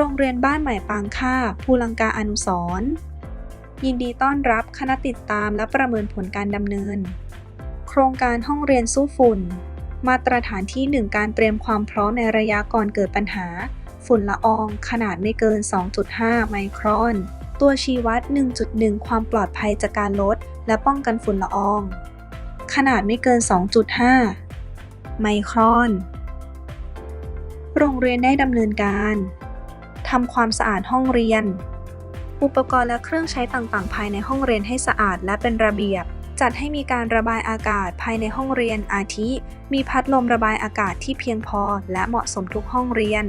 รงเรียนบ้านใหม่ปางค่า ภูลังกาอนุสรยินดีต้อนรับคณะติดตามและประเมินผลการดำเนิน โครงการห้องเรียนสู้ฝุ่น มาตรฐานที่ 1 การเตรียมความพร้อมในระยะก่อนเกิดปัญหา ฝุ่นละอองขนาดไม่เกิน 2.5 ไมครอน ตัวชี้วัด 1.1 ความปลอดภัยจากการลด และป้องกันฝุ่นละออง ขนาดไม่เกิน 2.5 ไมครอน โรงเรียนได้ดำเนินการ ทำความสะอาดห้องเรียน อุปกรณ์และเครื่องใช้ต่างๆ ภายในห้องเรียนให้สะอาดและเป็นระเบียบ จัดให้มีการระบายอากาศภายในห้องเรียนอาทิ มีพัดลมระบายอากาศที่เพียงพอและเหมาะสมทุกห้องเรียน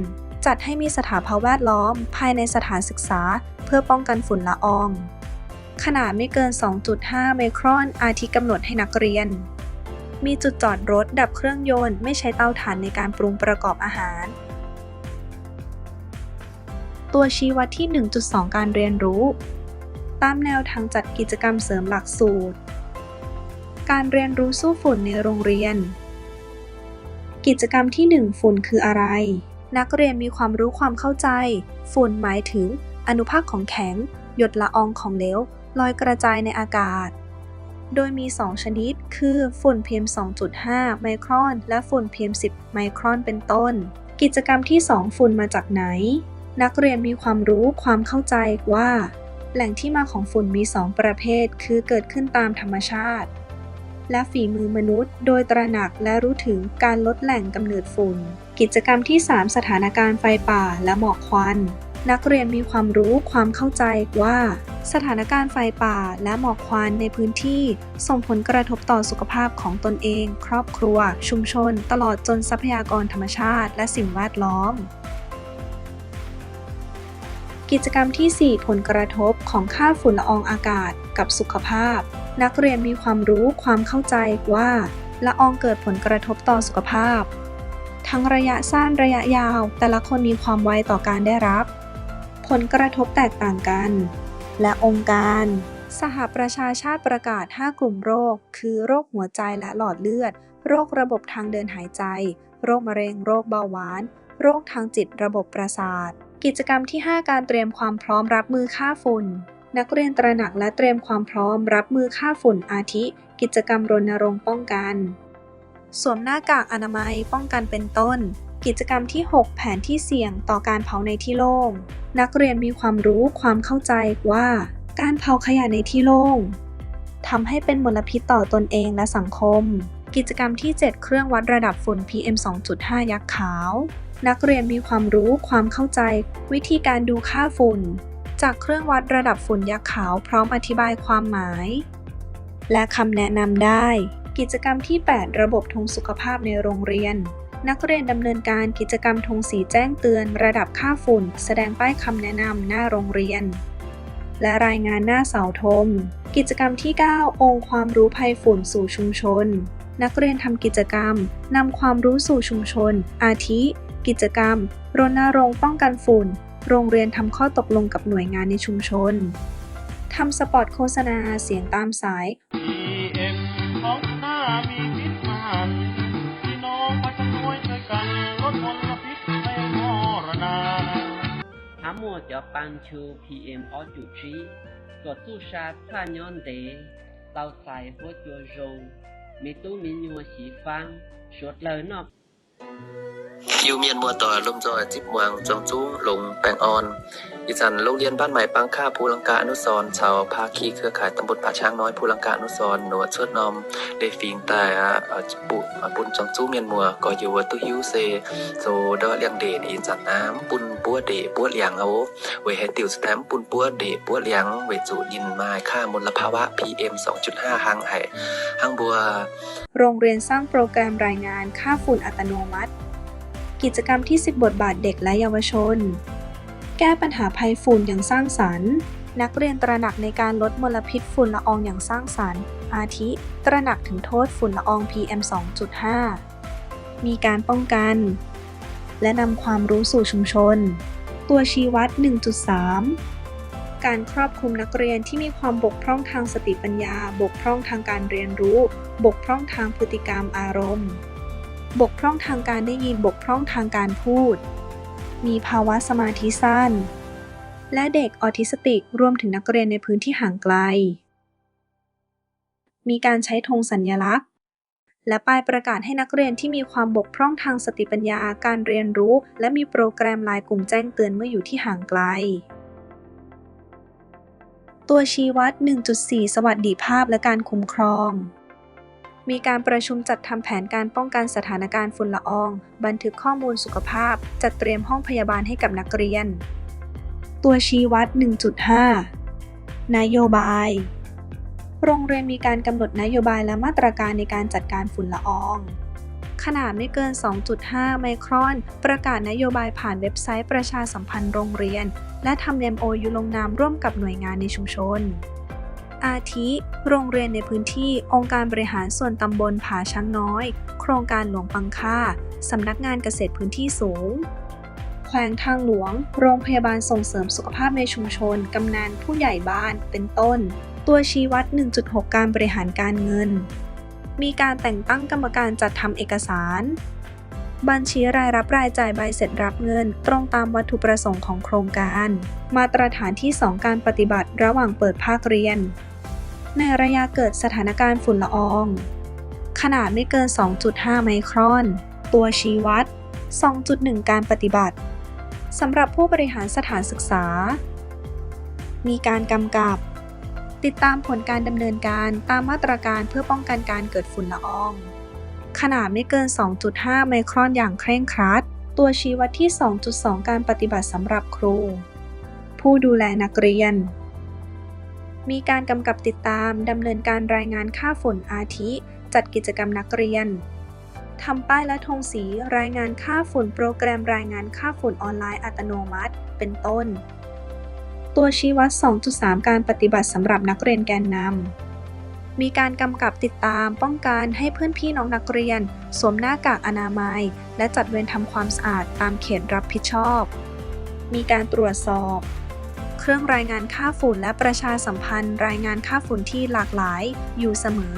จัดให้มีสถาภาพแวดล้อม ภายในสถานศึกษา เพื่อป้องกันฝุ่นละออง ขนาดไม่เกิน 2.5 ไมครอนอาทิกำหนดให้นักเรียนมีจุดจอดรถดับเครื่องยนต์ ไม่ใช้เตาถ่านในการปรุงประกอบอาหาร ตัวชี้วัดที่ 1.2 การเรียนรู้ ตามแนวทางจัดกิจกรรมเสริมหลักสูตร การเรียนรู้สู้ฝุ่นในโรงเรียน กิจกรรมที่ 1 ฝุ่นคืออะไร นักเรียนมีความรู้ความเข้าใจ ฝุ่นหมายถึง อนุภาคของแข็ง หยดละอองของเหลว ลอยกระจายในอากาศ โดยมี 2 ชนิด คือฝุ่น PM 2.5 ไมครอน และฝุ่น PM 10 ไมครอนเป็นต้น กิจกรรมที่ 2 ฝุ่นมาจากไหน นักเรียนมีความรู้ความเข้าใจว่า แหล่งที่มาของฝุ่นมี 2 ประเภท คือเกิดขึ้นตามธรรมชาติ และฝีมือมนุษย์ โดยตระหนักและรู้ถึงการลดแหล่งกำเนิดฝุ่น กิจกรรมที่ 3 สถานการณ์ไฟป่าและหมอกควัน นักเรียนมีความรู้ความเข้าใจว่า สถานการณ์ไฟป่าและหมอกควันในพื้นที่ ส่งผลกระทบต่อสุขภาพของตนเอง ครอบครัว ชุมชน ตลอดจนทรัพยากรธรรมชาติ และสิ่งแวดล้อม กิจกรรมที่ 4 ผลกระทบของค่าฝุ่นละอองอากาศกับสุขภาพ นักเรียนมีความรู้ความเข้าใจว่า ละอองเกิดผลกระทบต่อสุขภาพ ทั้งระยะสั้นระยะยาว แต่ละคนมีความไวต่อการได้รับ ผลกระทบแตกต่างกัน และองค์การ สหประชาชาติประกาศ 5 กลุ่มโรค คือโรคหัวใจและหลอดเลือด โรคระบบทางเดินหายใจ โรคมะเร็ง โรคเบาหวาน โรคทางจิตระบบประสาท กิจกรรมที่ 5 การเตรียมความพร้อมรับมือค่าฝุ่น นักเรียนตระหนักและเตรียมความพร้อมรับมือค่าฝุ่นอาทิ กิจกรรมรณรงค์ป้องกัน สวมหน้ากากอนามัยป้องกันเป็นต้น กิจกรรมที่ 6 แผนที่เสี่ยงต่อการเผาในที่โล่ง นักเรียนมีความรู้ความเข้าใจว่า การเผาขยะในที่โล่งทำให้เป็นมลพิษต่อตนเองและสังคม กิจกรรมที่ 7 เครื่องวัดระดับฝุ่น PM 2.5 ยักษ์ขาว นักเรียนมีความรู้ความเข้าใจ วิธีการดูค่าฝุ่น จากเครื่องวัดระดับฝุ่นยักษ์ขาวพร้อมอธิบายความหมาย และคำแนะนำได้ กิจกรรมที่ 8 ระบบธงสุขภาพในโรงเรียน นักเรียนดำเนินการกิจกรรมธงสีแจ้งเตือน ระดับค่าฝุ่น แสดงป้ายคำแนะนำหน้าโรงเรียน และรายงานหน้าเสาธงกิจกรรมที่ 9 องค์ความรู้ภัยฝุ่นสู่ชุมชนนักเรียนทำกิจกรรมนำความรู้สู่ชุมชน อาทิ กิจกรรม รณรงค์ป้องกันฝุ่น โรงเรียนทำข้อตกลงกับหน่วยงานในชุมชนทำสปอตโฆษณาเสียงตามสายทั้งหมดจะปันชู PM 2.3ก็ตู้ชาพลานยนเดเราใส่หัวจัวรงมีตู้มีนัวสีฟังสวดเลยนอก คิวเมียนมัวต่อลมจอยจิบมืองจงจุ้งลงแปงออนดิฉันโรงเรียนบ้านใหม่ปังค่าภูลังกาอนุสรชาวภาคีเครือข่ายตำบลป่าช้างน้อยภูลังกาอนุสรหนวดเชิดนอมเดฟิงแต่เอ่อปุปุนจงจู้เมียนมัวก็อยู่ว่าตุฮิวเซโซดอเลียงเดนอีจันน้ำปุนปัวเดปัวเลียงเอาไว้ให้ติวสแตมปุนปัวเดปัวเลียงไว้จูดินไม้ค่ามลภาวะ PM 2.5หังไห้หังบัว โรงเรียนสร้างโปรแกรมรายงานค่าฝุ่นอัตโนมัติ กิจกรรมที่ 10 บทบาทเด็กและเยาวชน แก้ปัญหาภัยฝุ่นอย่างสร้างสรรค์ นักเรียนตระหนักในการลดมลพิษฝุ่นละอองอย่างสร้างสรรค์ อาทิ ตระหนักถึงโทษฝุ่นละออง PM 2.5 มีการป้องกัน และนำความรู้สู่ชุมชน ตัวชี้วัด 1.3 การครอบคลุมนักเรียนที่มีความบกพร่องทางสติปัญญา บกพร่องทางการเรียนรู้ บกพร่องทางพฤติกรรมอารมณ์ บกพร่องทางการได้ยินบกพร่องทางการพูด มีภาวะสมาธิสั้น และเด็กออทิสติกรวมถึงนักเรียนในพื้นที่ห่างไกล มีการใช้ธงสัญลักษณ์ และป้ายประกาศให้นักเรียนที่มีความบกพร่องทางสติปัญญาการเรียนรู้ และมีโปรแกรมลน์กลุ่มแจ้งเตือนเมื่ออยู่ที่ห่างไกล ตัวชี้วัด 1.4 สวัสดิภาพและการคุ้มครอง มีการประชุมจัดทำแผนการป้องกันสถานการณ์ฝุ่นละออง บันทึกข้อมูลสุขภาพ จัดเตรียมห้องพยาบาลให้กับนักเรียน ตัวชี้วัด 1.5 นโยบาย โรงเรียนมีการกำหนดนโยบายและมาตรการในการจัดการฝุ่นละออง ขนาดไม่เกิน 2.5 ไมครอน ประกาศนโยบายผ่านเว็บไซต์ประชาสัมพันธ์โรงเรียน และทำ MOU ลงนามร่วมกับหน่วยงานในชุมชน อาทิ โรงเรียนในพื้นที่องค์การบริหารส่วนตำบลผาช้างน้อย โครงการหลวงปังค่า สำนักงานเกษตรพื้นที่สูง แขวงทางหลวง โรงพยาบาลส่งเสริมสุขภาพในชุมชน กำนันผู้ใหญ่บ้าน เป็นต้น ตัวชี้วัด 1.6 การบริหารการเงิน มีการแต่งตั้งกรรมการจัดทำเอกสาร บัญชีรายรับรายจ่ายใบเสร็จรับเงิน ตรงตามวัตถุประสงค์ของโครงการมาตรฐานที่ 2 การปฏิบัติระหว่างเปิดภาคเรียน ในระยะเกิดสถานการณ์ฝุ่นละออง ขนาดไม่เกิน 2.5 ไมครอน ตัวชี้วัด 2.1 การปฏิบัติสำหรับผู้บริหารสถานศึกษา มีการกำกับ ติดตามผลการดำเนินการตามมาตรการเพื่อป้องกันการเกิดฝุ่นละออง ขนาดไม่เกิน 2.5 ไมครอนอย่างเคร่งครัด ตัวชี้วัดที่ 2.2 การปฏิบัติสำหรับครู ผู้ดูแลนักเรียน มีการกำกับติดตามดำเนินการรายงานค่าฝุ่นอาทิ จัดกิจกรรมนักเรียนทำป้ายและธงสีรายงานค่าฝุ่นโปรแกรมรายงานค่าฝุ่นออนไลน์อัตโนมัติ เป็นต้น ตัวชี้วัด 2.3 การปฏิบัติสำหรับนักเรียนแกนนำ มีการกำกับติดตามป้องกันให้เพื่อนพี่น้องนักเรียน สวมหน้ากากอนามัย และจัดเวรทำความสะอาดตามเขตรับผิดชอบ มีการตรวจสอบ เครื่องรายงานค่าฝุ่นและประชาสัมพันธ์ รายงานค่าฝุ่นที่หลากหลาย อยู่เสมอ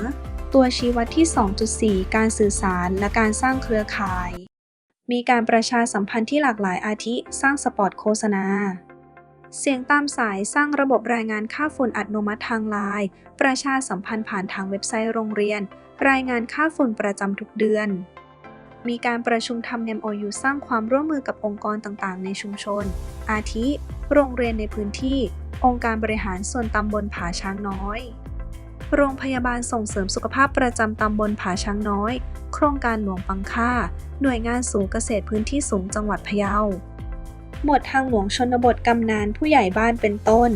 ตัวชี้วัดที่ 2.4 การสื่อสารและการสร้างเครือข่าย มีการประชาสัมพันธ์ที่หลากหลายอาทิ สร้างสปอตโฆษณา เสียงตามสายสร้างระบบรายงานค่าฝุ่นอัตโนมัติทางไลน์ประชาสัมพันธ์ผ่านทางเว็บไซต์โรงเรียน รายงานค่าฝุ่นประจำทุกเดือน มีการประชุมทำ MOU สร้างความร่วมมือกับองค์กรต่างๆ ในชุมชน อาทิ โรงเรียนในพื้นที่ องค์การบริหารส่วนตำบลผาช้างน้อย โรงพยาบาลส่งเสริมสุขภาพประจำตำบลผาช้างน้อย โครงการหลวงปังค่า หน่วยงานสูงเกษตรพื้นที่สูงจังหวัดพะเยาหมวดทางหลวงชนบทกำนันผู้ใหญ่บ้านเป็นต้น